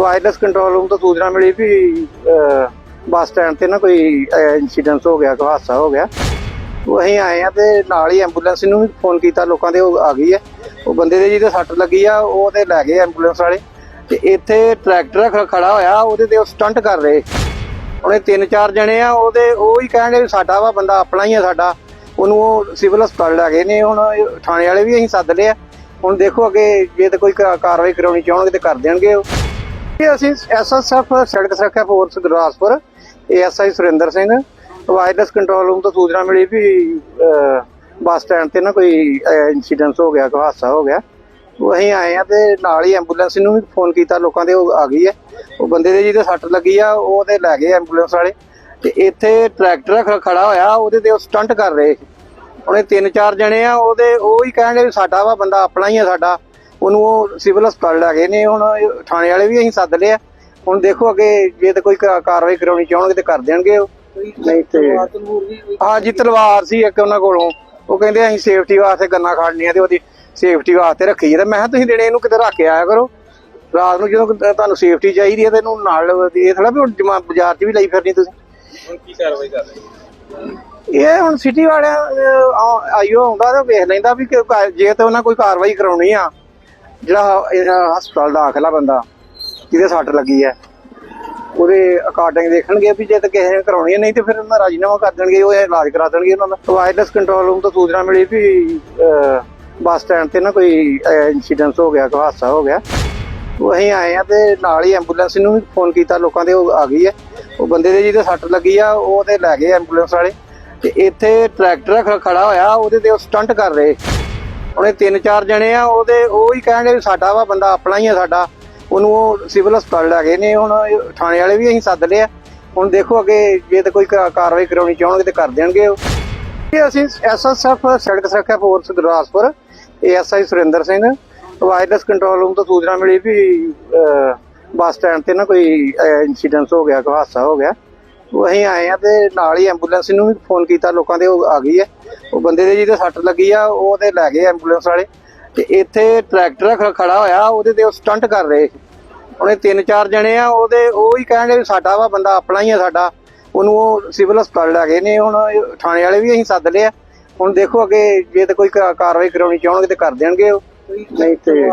Wireless control room ਤੋਂ ਸੂਚਨਾ ਮਿਲੀ ਵੀ ਬੱਸ ਸਟੈਂਡ ਤੇ ਨਾ ਕੋਈ ਇਨਸੀਡੈਂਟ ਹੋ ਗਿਆ, ਕੋਈ ਹਾਦਸਾ ਹੋ ਗਿਆ। ਉਹ ਅਸੀਂ ਆਏ ਆ ਤੇ ਨਾਲ ਹੀ ਐਂਬੂਲੈਂਸ ਨੂੰ ਵੀ ਫੋਨ ਕੀਤਾ, ਲੋਕਾਂ ਦੇ ਉਹ ਆ ਗਈ ਹੈ। ਉਹ ਬੰਦੇ ਦੇ ਜਿਹਦੇ ਸੱਟ ਲੱਗੀ ਆ, ਉਹ ਤੇ ਲੈ ਗਏ ਐਂਬੂਲੈਂਸ ਵਾਲੇ। ਤੇ ਇੱਥੇ ਟਰੈਕਟਰ ਖੜਾ ਹੋਇਆ, ਉਹਦੇ ਤੇ ਉਹ ਸਟੰਟ ਕਰ ਰਹੇ। ਉਹਨੇ ਤਿੰਨ ਚਾਰ ਜਣੇ ਆ, ਉਹਦੇ, ਉਹ ਹੀ ਕਹਿੰਦੇ ਵੀ ਸਾਡਾ ਵਾ, ਬੰਦਾ ਆਪਣਾ ਹੀ ਆ ਸਾਡਾ। ਉਹਨੂੰ ਉਹ ਸਿਵਲ ਹਸਪਤਾਲ ਲੈ ਗਏ ਨੇ, ਹੁਣ ਥਾਣੇ ਵਾਲੇ ਵੀ ਅਸੀਂ ਸੱਦ ਲਿਆ ਹੁਣ ਦੇਖੋ ਅੱਗੇ, ਜੇ ਤੇ ਕੋਈ ਕਾਰਵਾਈ ਕਰਾਉਣੀ ਚਾਹਣਗੇ ਤੇ ਕਰ ਦੇਣਗੇ ਉਹ। ਅਸੀਂ ਐਸਐਸਐਫ ਸੜਕ ਸੁਰੱਖਿਆ force Gurdaspur, ASI Surinder Singh, wireless control room ਤੋਂ ਸੂਚਨਾ ਮਿਲੀ ਵੀ ਬੱਸ ਸਟੈਂਡ ਤੇ ਨਾ ਕੋਈ ਇਨਸੀਡੈਂਟ ਹੋ ਗਿਆ, ਕੋਈ ਹਾਦਸਾ ਹੋ ਗਿਆ। ਉਹ ਅਸੀਂ ਆਏ ਆ ਤੇ ਨਾਲ ਹੀ ਐਂਬੂਲੈਂਸ ਨੂੰ ਵੀ ਫੋਨ ਕੀਤਾ, ਲੋਕਾਂ ਦੇ ਉਹ ਆ ਗਈ ਹੈ। ਉਹ ਬੰਦੇ ਦੇ ਜਿਹਦੇ ਸੱਟ ਲੱਗੀ ਆ, ਉਹ ਤੇ ਲੈ ਗਏ ਐਂਬੂਲੈਂਸ ਵਾਲੇ। ਤੇ ਇੱਥੇ ਟਰੈਕਟਰ ਖ- ਖੜਾ ਹੋਇਆ, ਉਹਦੇ ਤੇ ਉਹ ਸਟੰਟ ਕਰ ਰਹੇ ਉਹਨੇ ਤਿੰਨ ਚਾਰ ਜਣੇ ਆ, ਉਹਦੇ ਉਹ ਹੀ ਕਹਿਣਗੇ ਵੀ ਸਾਡਾ ਵਾ, ਬੰਦਾ ਆਪਣਾ ਹੀ ਆ ਸਾਡਾ। ਉਹਨੂੰ ਉਹ ਸਿਵਲ ਹਸਪਤਾਲ ਲੈ ਗਏ ਨੇ ਹੁਣ ਥਾਣੇ ਵਾਲੇ ਵੀ ਅਸੀਂ ਸੱਦ ਲਿਆ। ਹੁਣ ਦੇਖੋ ਅੱਗੇ ਜੇ ਤੇ ਕੋਈ ਕਾ- ਕਾਰਵਾਈ ਕਰਾਉਣੀ ਚਾਹਣਗੇ ਤੇ ਕਰ ਦੇਣਗੇ ਉਹ। ਨਹੀਂ ਤੇ ਹਾਂ ਜੀ ਤਲਵਾਰ ਸੀ ਇੱਕ ਉਹਨਾਂ ਕੋਲੋਂ। ਉਹ ਕਹਿੰਦੇ ਅਸੀਂ ਸੇਫਟੀ ਵਾਸਤੇ ਗੰਨਾ ਖੜਨੀਆਂ ਤੇ ਉਹਦੀ ਸੇਫਟੀ ਵਾਸਤੇ ਰੱਖੀ ਹੈ ਤੇ ਮੈਂ ਕਿਹਾ ਤੁਸੀਂ ਦਿਨੇ ਇਹਨੂੰ ਕਿਤੇ ਰੱਖ ਕੇ ਆਇਆ ਕਰੋ। ਰਾਤ ਨੂੰ ਜਦੋਂ ਤੁਹਾਨੂੰ ਸੇਫਟੀ ਚਾਹੀਦੀ ਹੈ ਤੇ ਇਹਨੂੰ ਨਾਲ ਇਹ ਥੋੜਾ ਵੀ ਹੁਣ ਜਮਾ ਬਾਜ਼ਾਰ 'ਚ ਵੀ ਲਈ ਫਿਰਨੀ ਤੁਸੀਂ। ਹੁਣ ਕੀ ਕਾਰਵਾਈ ਕਰ ਰਹੇ ਇਹ ਹੁਣ ਸਿਟੀ ਵਾਲਿਆਂ ਆਈਓ ਆਉਂਦਾ ਤੇ ਵੇਖ ਲੈਂਦਾ ਵੀ ਕਿ ਕਾ- ਜੇ ਤੇ ਉਹਨਾਂ ਕੋਈ ਕਾਰਵਾਈ ਕਰਾਉਣੀ ਆ। ਜਿਹੜਾ ਇਹ ਹਸਪਤਾਲ ਦਾਖਲਾ ਬੰਦਾ, ਜਿਹਦੇ ਸੱਟ ਲੱਗੀ ਹੈ, ਉਹਦੇ ਅਕਾਰਡਿੰਗ ਦੇਖਣਗੇ ਵੀ ਜੇ ਤੇ ਕਿਸੇ ਨੇ ਕਰਾਉਣੀ ਨਹੀਂ ਤੇ ਫਿਰ ਉਹਨਾਂ ਰਾਜੀਨਾਮਾ ਕਰ ਦੇਣਗੇ, ਉਹ ਇਲਾਜ ਕਰਾ ਦੇਣਗੇ ਉਹਨਾਂ ਦਾ। ਵਾਇਰਲੈਸ ਕੰਟਰੋਲ ਰੂਮ ਤੋਂ ਸੂਚਨਾ ਮਿਲੀ ਵੀ ਬੱਸ ਸਟੈਂਡ ਤੇ ਨਾ ਕੋਈ ਇਨਸੀਡੈਂਟ ਹੋ ਗਿਆ, ਕੋਈ ਹਾਦਸਾ ਹੋ ਗਿਆ। ਉਹ ਅਸੀਂ ਆਏ ਆ ਤੇ ਨਾਲ ਹੀ ਐਂਬੂਲੈਂਸ ਨੂੰ ਵੀ ਫੋਨ ਕੀਤਾ, ਲੋਕਾਂ ਦੇ ਉਹ ਆ ਗਈ ਹੈ। ਉਹ ਬੰਦੇ ਦੇ ਜਿਹਦੇ ਸੱਟ ਲੱਗੀ ਆ, ਉਹ ਤੇ ਲੈ ਗਏ ਐਂਬੂਲੈਂਸ ਵਾਲੇ। ਤੇ ਇੱਥੇ ਟਰੈਕਟਰ ਖੜਾ ਹੋਇਆ, ਉਹਦੇ ਤੇ ਉਹ ਸਟੰਟ ਕਰ ਰਹੇ। ਉਹਨੇ ਤਿੰਨ ਚਾਰ ਜਣੇ ਆ, ਉਹਦੇ ਉਹ ਹੀ ਕਹਿੰਦੇ ਵੀ ਸਾਡਾ ਵਾ, ਬੰਦਾ ਆਪਣਾ ਹੀ ਆ ਸਾਡਾ। ਉਹਨੂੰ ਉਹ ਸਿਵਲ ਹਸਪਤਾਲ ਲੈ ਗਏ ਨੇ, ਹੁਣ ਥਾਣੇ ਵਾਲੇ ਵੀ ਅਸੀਂ ਸੱਦ ਲਿਆ। ਹੁਣ ਦੇਖੋ ਅੱਗੇ, ਜੇ ਤੇ ਕੋਈ ਕਾਰਵਾਈ ਕਰਾਉਣੀ ਚਾਹਣਗੇ ਤੇ ਕਰ ਦੇਣਗੇ ਉਹ। ਇਹ ਅਸੀਂ ਐਸਐਸਐਫ ਸੜਕ ਸੁਰੱਖਿਆ force Gurdaspur ASI Surinder Singh, wireless control room ਤੋਂ ਸੂਚਨਾ ਮਿਲੀ ਵੀ ਬੱਸ ਸਟੈਂਡ ਤੇ ਨਾ ਕੋਈ ਇਨਸੀਡੈਂਟ ਹੋ ਗਿਆ, ਕੋਈ ਹਾਦਸਾ ਹੋ ਗਿਆ। ਉਹ ਅਸੀਂ ਆਏ ਆ ਤੇ ਨਾਲ ਹੀ ਐਂਬੂਲੈਂਸ ਨੂੰ ਵੀ ਫੋਨ ਕੀਤਾ, ਲੋਕਾਂ ਦੇ ਉਹ ਆ ਗਈ ਹੈ। ਉਹ ਬੰਦੇ ਦੇ ਜਿਹਦੇ ਸੱਟ ਲੱਗੀ ਆ, ਉਹ ਤੇ ਲੈ ਗਏ ਐਂਬੂਲੈਂਸ ਵਾਲੇ। ਤੇ ਇੱਥੇ ਟਰੈਕਟਰ ਖੜਾ ਹੋਇਆ, ਉਹਦੇ ਤੇ ਉਹ ਸਟੰਟ ਕਰ ਰਹੇ ਸੀ। ਉਹਨੇ ਤਿੰਨ ਚਾਰ ਜਣੇ ਆ, ਉਹਦੇ ਉਹ ਹੀ ਕਹਿੰਦੇ ਵੀ ਸਾਡਾ ਵਾ, ਬੰਦਾ ਆਪਣਾ ਹੀ ਆ ਸਾਡਾ। ਉਹਨੂੰ ਉਹ ਸਿਵਲ ਹਸਪਤਾਲ ਲੈ ਗਏ ਨੇ, ਹੁਣ ਥਾਣੇ ਵਾਲੇ ਵੀ ਅਸੀਂ ਸੱਦ ਲਿਆ। ਹੁਣ ਦੇਖੋ ਅੱਗੇ, ਜੇ ਤੇ ਕੋਈ ਕਾਰਵਾਈ ਕਰਾਉਣੀ ਚਾਹਣਗੇ ਤੇ ਕਰ ਦੇਣਗੇ ਉਹ। ਨਹੀਂ ਤੇ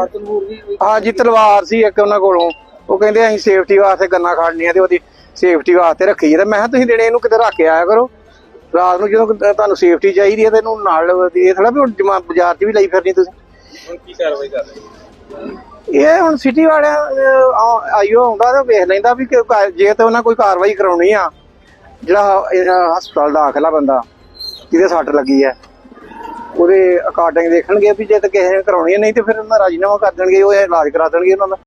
ਹਾਂ ਜੀ ਤਲਵਾਰ ਸੀ ਇੱਕ ਉਹਨਾਂ ਕੋਲੋਂ। ਉਹ ਕਹਿੰਦੇ ਅਸੀਂ ਸੇਫਟੀ ਵਾਸਤੇ ਗੰਨਾ ਖੜਨੀਆਂ ਤੇ ਉਹਦੀ ਸੇਫਟੀ ਵਾਸਤੇ ਰੱਖੀ ਹੈ ਮੈਂ ਕਿਹਾ ਤੁਸੀਂ ਦੇਣੇ ਇਹਨੂੰ ਕਿਤੇ ਰੱਖ ਕੇ ਆਇਆ ਕਰੋ। ਰਾਤ ਨੂੰ ਜਦੋਂ ਤੁਹਾਨੂੰ ਸੇਫਟੀ ਚਾਹੀਦੀ ਹੈ ਤੇ ਇਹਨੂੰ ਨਾਲ ਇਹ ਥੋੜਾ ਵੀ ਜਮਾ ਬਾਜ਼ਾਰ 'ਚ ਵੀ ਲਈ ਫਿਰਨੀ ਤੁਸੀਂ। ਹੁਣ ਕੀ ਕਾਰਵਾਈ ਕਰ ਰਹੇ ਇਹ ਹੁਣ ਸਿਟੀ ਵਾਲਿਆਂ ਆਈਓ ਆਉਂਦਾ ਤੇ ਵੇਖ ਲੈਂਦਾ ਵੀ ਜੇ ਤੇ ਉਹਨਾਂ ਕੋਈ ਕਾਰਵਾਈ ਕਰਾਉਣੀ ਆ ਜਿਹੜਾ ਹਸਪਤਾਲ ਦਾਖਲਾ ਬੰਦਾ ਜਿਹਦੇ ਸੱਟ ਲੱਗੀ ਹੈ ਉਹਦੇ ਅਕਾਰਡਿੰਗ ਦੇਖਣਗੇ ਵੀ ਜੇ ਤੇ ਕਿਸੇ ਨੇ ਕਰਾਉਣੀ ਨਹੀਂ ਤੇ ਫਿਰ ਉਹਨਾਂ ਰਾਜੀਨਾਮਾ ਕਰ ਦੇਣਗੇ ਉਹ ਇਲਾਜ ਕਰਾ ਦੇਣਗੇ ਉਹਨਾਂ ਦਾ।